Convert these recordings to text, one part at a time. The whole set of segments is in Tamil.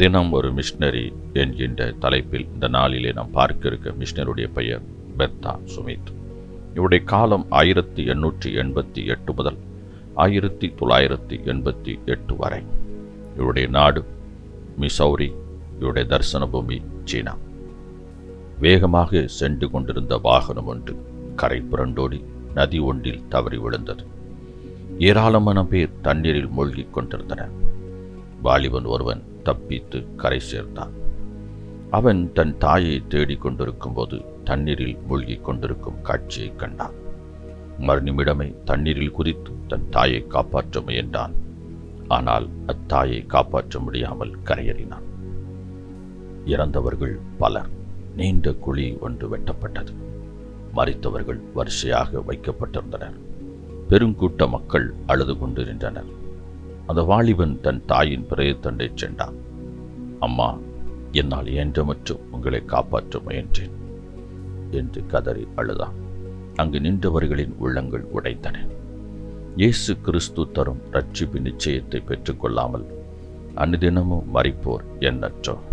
தினம் ஒரு மிஷினரி என்கின்ற தலைப்பில் இந்த நாளிலே நாம் பார்க்க இருக்க மிஷினருடைய பெயர் பெத்தா சுமித். இவருடைய காலம் ஆயிரத்தி எண்ணூற்றி எண்பத்தி எட்டு முதல் ஆயிரத்தி தொள்ளாயிரத்தி எண்பத்தி எட்டு வரை. இவருடைய நாடு மிசௌரி இவருடைய தரிசன பூமி சீனா. வேகமாக சென்று கொண்டிருந்த வாகனம் ஒன்று கரை புரண்டோடி நதி ஒன்றில் தவறி விழுந்தது. ஏராளமான பேர் தண்ணீரில் மூழ்கிக் கொண்டிருந்தனர். வாலிபன் ஒருவன் தப்பித்து கரை சேர்ந்தான். அவன் தன் தாயை தேடிக் கொண்டிருக்கும் போது தண்ணீரில் மூழ்கிக் கொண்டிருக்கும் காட்சியை கண்டான். மறுநிமிடமே தண்ணீரில் குதித்து தன் தாயை காப்பாற்ற முயன்றான். ஆனால் அத்தாயை காப்பாற்ற முடியாமல் கரையேறினான். இறந்தவர்கள் பலர் நீண்ட குழி ஒன்று வெட்டப்பட்டது. மறித்தவர்கள் வரிசையாக வைக்கப்பட்டிருந்தனர். பெருங்கூட்ட மக்கள் அழுது கொண்டு நின்றனர் அந்த வாலிபன் தன் தாயின் பிரயத்தண்டை சென்றான். அம்மா என்னால் இயன்ற மற்றும் உங்களை காப்பாற்ற முயன்றேன் என்று கதறி அழுதான். அங்கு நின்றவர்களின் உள்ளங்கள் உடைத்தன இயேசு கிறிஸ்து தரும் ரட்சிப்பு நிச்சயத்தை பெற்றுக்கொள்ளாமல் அனுதினமும் மறிப்போர் எண்ணற்றோர்.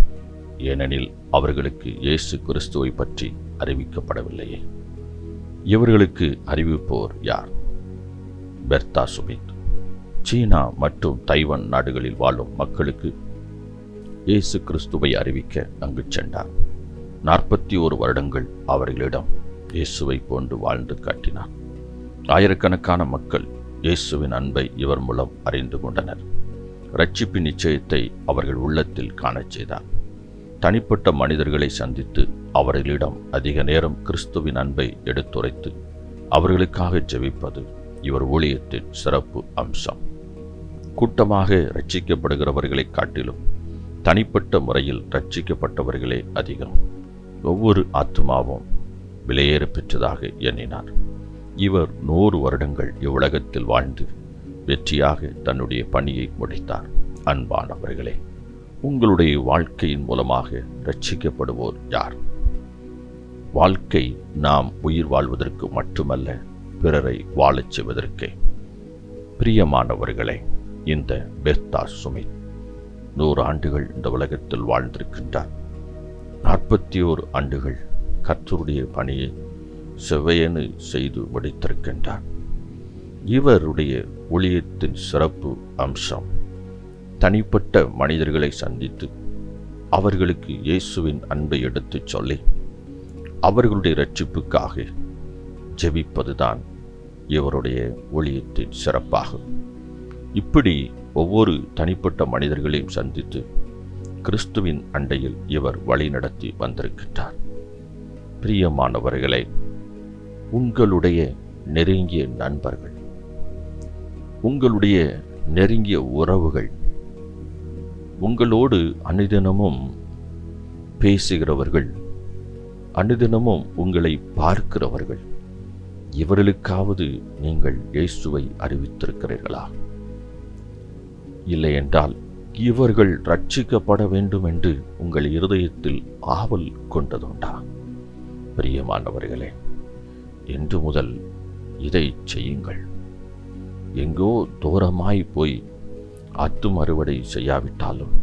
ஏனெனில் அவர்களுக்கு இயேசு கிறிஸ்துவை பற்றி அறிவிக்கப்படவில்லையே. இவர்களுக்கு அறிவிப்போர் யார்? பெர்தா சுமித் சீனா மற்றும் தைவான் நாடுகளில் வாழும் மக்களுக்கு இயேசு கிறிஸ்துவை அறிவிக்க அங்கு சென்றார். நாற்பத்தி ஒரு வருடங்கள் அவர்களிடம் இயேசுவை போன்று வாழ்ந்து காட்டினார். ஆயிரக்கணக்கான மக்கள் இயேசுவின் அன்பை இவர் மூலம் அறிந்து கொண்டனர். ரட்சிப்பு நிச்சயத்தை அவர்கள் உள்ளத்தில் காணச் செய்தார். தனிப்பட்ட மனிதர்களை சந்தித்து அவர்களிடம் அதிக நேரம் கிறிஸ்துவின் அன்பை எடுத்துரைத்து அவர்களுக்காக ஜெபிப்பது இவர் ஊழியத்தின் சிறப்பு அம்சம். கூட்டமாக ரட்சிக்கப்படுகிறவர்களை காட்டிலும் தனிப்பட்ட முறையில் ரட்சிக்கப்பட்டவர்களே அதிகம். ஒவ்வொரு ஆத்மாவும் விலையேற பெற்றதாக எண்ணினார். இவர் நூறு வருடங்கள் இவ்வுலகத்தில் வாழ்ந்து வெற்றியாக தன்னுடைய பணியை முடித்தார். அன்பானவர்களே உங்களுடைய வாழ்க்கையின் மூலமாக ரட்சிக்கப்படுவோர் யார்? வாழ்க்கை நாம் உயிர் வாழ்வதற்கு மட்டுமல்ல பிறரை வாழச் செய்வதற்கே. பிரியமானவர்களே இந்த பெர்தா சுமித் நூறு ஆண்டுகள் இந்த உலகத்தில் வாழ்ந்திருக்கின்றார். நாற்பத்தி ஓரு ஆண்டுகள் கர்த்தருடைய பணியை செவ்வையனு செய்து முடித்திருக்கின்றார். இவருடைய ஒளியத்தின் சிறப்பு அம்சம் தனிப்பட்ட மனிதர்களை சந்தித்து அவர்களுக்கு இயேசுவின் அன்பை எடுத்துச் சொல்லி அவர்களுடைய ரட்சிப்புக்காக ஜெபிப்பதுதான் இவருடைய ஒளியத்தின் சிறப்பாகும். இப்படி ஒவ்வொரு தனிப்பட்ட மனிதர்களையும் சந்தித்து கிறிஸ்துவின் அண்டையில் இவர் வழிநடத்தி வந்திருக்கின்றார். பிரியமானவர்களே உங்களுடைய நெருங்கிய நண்பர்கள் உங்களுடைய நெருங்கிய உறவுகள் உங்களோடு அனுதினமும் பேசுகிறவர்கள் அனுதினமும் உங்களை பார்க்கிறவர்கள் இவர்களுக்காவது நீங்கள் இயேசுவை அறிவித்திருக்கிறீர்களா? இல்லை என்றால் இவர்கள் ரட்சிக்கப்பட வேண்டும் என்று உங்கள் இருதயத்தில் ஆவல் கொண்டதுண்டா? பிரியமானவர்களே இன்று முதல் இதை செய்யுங்கள். எங்கோ தூரமாய் போய் ஆத்தும் அறுவடை செய்யாவிட்டாலும்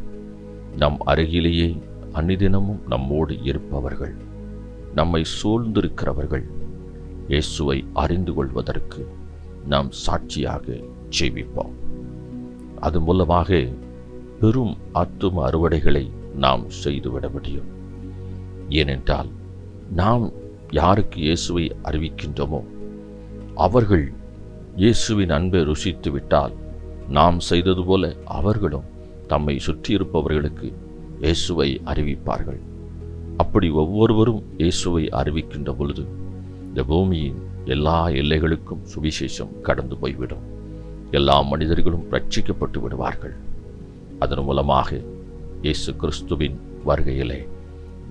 நம் அருகிலேயே அன்னிதினமும் நம்மோடு இருப்பவர்கள் நம்மை சூழ்ந்திருக்கிறவர்கள் இயேசுவை அறிந்து கொள்வதற்கு நாம் சாட்சியாக ஜெபிப்போம். அது மூலமாக பெரும் ஆத்தும அறுவடைகளை நாம் செய்துவிட முடியும். ஏனென்றால் நாம் யாருக்கு இயேசுவை அறிவிக்கின்றோமோ அவர்கள் இயேசுவின் அன்பை ருசித்து விட்டால் நாம் செய்தது போல அவர்களும் தம்மை சுற்றியிருப்பவர்களுக்கு இயேசுவை அறிவிப்பார்கள். அப்படி ஒவ்வொருவரும் இயேசுவை அறிவிக்கின்ற பொழுது இந்த பூமியின் எல்லா எல்லைகளுக்கும் சுவிசேஷம் கடந்து போய்விடும். எல்லா மனிதர்களும் ரட்சிக்கப்பட்டு விடுவார்கள். அதன் மூலமாக இயேசு கிறிஸ்துவின் வருகையிலே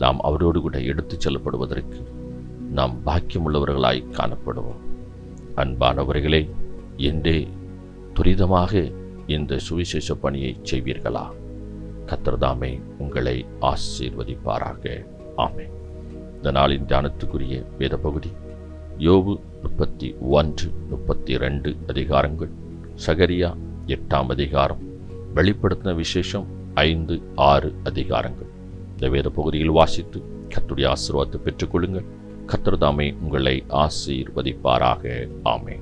நாம் அவரோடு கூட எடுத்துச் செல்லப்படுவதற்கு நாம் பாக்கியமுள்ளவர்களாய் காணப்படுவோம். அன்பானவர்களே என்றே துரிதமாக இந்த சுவிசேஷ பணியை செய்வீர்களா? கத்திரதாமே உங்களை ஆசீர்வதிப்பாராக. ஆமே இந்த நாளின் தியானத்துக்குரிய வேத பகுதி யோபு முப்பத்தி ஒன்று முப்பத்தி ரெண்டு அதிகாரங்கள். சகரியா எட்டாம் அதிகாரம். வெளிப்படுத்தின விசேஷம் ஐந்து ஆறு அதிகாரங்கள். இந்த வேத பகுதியில் வாசித்து கத்துடைய ஆசீர்வாதத்தை பெற்றுக்கொள்ளுங்கள். கத்திரதாமே உங்களை ஆசீர்வதிப்பாராக. ஆமே